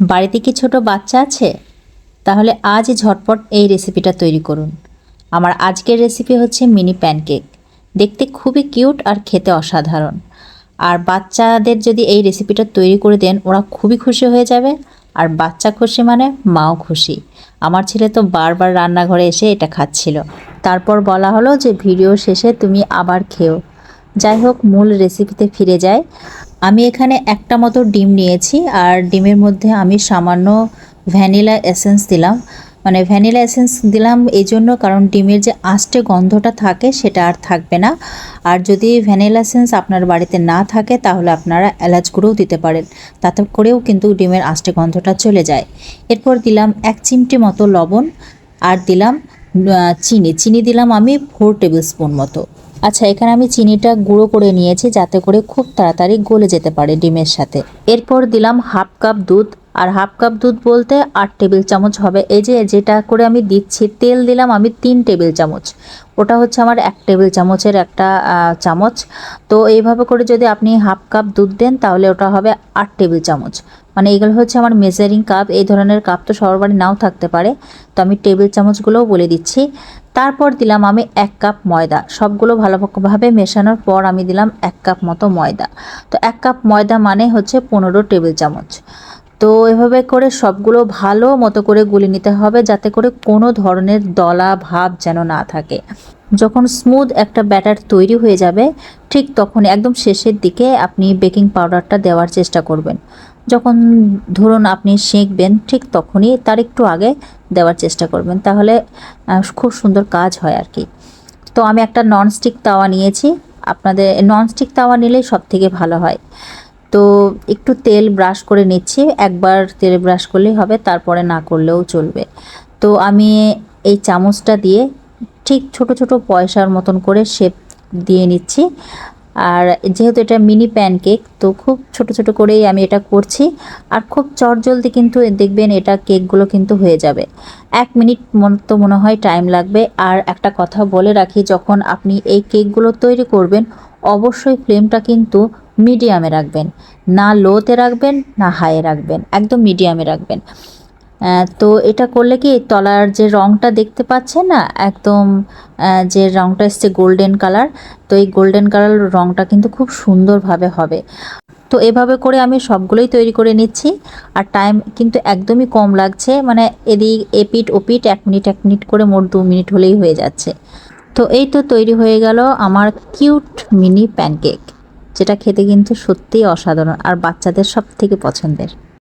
বাড়িতে কি ছোট বাচ্চা আছে? তাহলে আজই ঝটপট এই রেসিপিটা তৈরি করুন। আমার আজকের রেসিপি হচ্ছে মিনি প্যানকেক। দেখতে খুবই কিউট আর খেতে অসাধারণ। আর বাচ্চাদের যদি এই রেসিপিটা তৈরি করে দেন, ওরা খুবই খুশি হয়ে যাবে। আর বাচ্চা খুশি মানে মাও খুশি। আমার ছেলে তো বারবার রান্নাঘরে এসে এটা খাচ্ছিল। তারপর বলা হলো যে, ভিডিও শেষে তুমি আবার খেও। যাই হোক, মূল রেসিপিতে ফিরে যাই। আমি এখানে একটা মতো ডিম নিয়েছি, আর ডিমের মধ্যে আমি সামান্য ভ্যানিলা এসেন্স দিলাম। মানে ভ্যানিলা এসেন্স দিলাম এই জন্য কারণ ডিমের যে আষ্টে গন্ধটা থাকে সেটা আর থাকবে না। আর যদি ভ্যানিলা এসেন্স আপনার বাড়িতে না থাকে তাহলে আপনারা এলাচ গুঁড়োও দিতে পারেন। তাতে করেও কিন্তু ডিমের আষ্টে গন্ধটা চলে যায়। এরপর দিলাম এক চিমটি মতো লবণ, আর দিলাম চিনি। চিনি দিলাম আমি ফোর টেবিল স্পুন মতো। আচ্ছা এখানে আমি চিনিটা গুঁড়ো করে নিয়েছি যাতে করে খুব তাড়াতাড়ি গলে যেতে পারে ডিমের সাথে। এরপর দিলাম হাফ কাপ দুধ আর হাফ কাপ দুধ বলতে আট টেবিল চামচ হবে। এই যে, যেটা করে আমি দিচ্ছি, তেল দিলাম আমি তিন টেবিল চামচ। ওটা হচ্ছে আমার এক টেবিল চামচের একটা চামচ। তো এইভাবে করে যদি আপনি হাফ কাপ দুধ দেন, তাহলে ওটা হবে আট টেবিল চামচ। মানে এগুলো হচ্ছে আমার মেজারিং কাপ এই ধরনের কাপ তো সবার নাও থাকতে পারে। তো আমি টেবিল চামচগুলোও বলে দিচ্ছি। তারপর দিলাম আমি এক কাপ ময়দা। সবগুলো ভালোভাবে মেশানোর পর আমি দিলাম এক কাপ মতো ময়দা। তো এক কাপ ময়দা মানে হচ্ছে পনেরো টেবিল চামচ। তো এভাবে করে সবগুলো ভালো মতো করে গুলে নিতে হবে যাতে করে কোনো ধরনের দলা ভাব যেন না থাকে। যখন স্মুথ একটা ব্যাটার তৈরি হয়ে যাবে, ঠিক তখন একদম শেষের দিকে আপনি বেকিং পাউডারটা দেওয়ার চেষ্টা করবেন। যখন ধরুন আপনি সেঁকবেন, ঠিক তখনই তার একটু আগে দেওয়ার চেষ্টা করবেন, তাহলে খুব সুন্দর কাজ হয় আর কি। তো আমি একটা ননস্টিক তাওয়া নিয়েছি। আপনাদের ননস্টিক তাওয়া নিলেই সব থেকে ভালো হয়। তো একটু তেল ব্রাশ করে নিচ্ছি, একবার তেল ব্রাশ করলেই হবে, তারপরে না করলেও চলবে। তো আমি এই চামচটা দিয়ে ঠিক ছোট ছোট পয়সার মতন করে শেপ দিয়ে নিচ্ছি। আর যেহেতু এটা মিনি প্যানকেক তো খুব ছোট ছোট করেই আমি এটা করছি। আর খুব চটজলদি কিন্তু দেখবেন এটা কেকগুলো কিন্তু হয়ে যাবে। এক মিনিট তো মনে হয় টাইম লাগবে। আর একটা কথা বলে রাখি, যখন আপনি এই কেকগুলো তৈরি করবেন অবশ্যই ফ্লেমটা কিন্তু মিডিয়ামে রাখবেন। না লোতে রাখবেন, না হাইয়ে রাখবেন, একদম মিডিয়ামে রাখবেন। তো এটা করলে কি তলার যে রংটা দেখতে পাচ্ছেন না, একদম যে রংটা এসছে গোল্ডেন কালার, তো এই গোল্ডেন কালার রংটা কিন্তু খুব সুন্দরভাবে হবে। তো এভাবে করে আমি সবগুলোই তৈরি করে নিচ্ছি, আর টাইম কিন্তু একদমই কম লাগছে মানে এদিক এপিট ওপিট এক মিনিট এক মিনিট করে মোট দু মিনিট হলেই হয়ে যাচ্ছে। তো এই তো তৈরি হয়ে গেল আমার কিউট মিনি প্যানকেক, যেটা খেতে কিন্তু সত্যিই অসাধারণ আর বাচ্চাদের সব থেকে পছন্দের।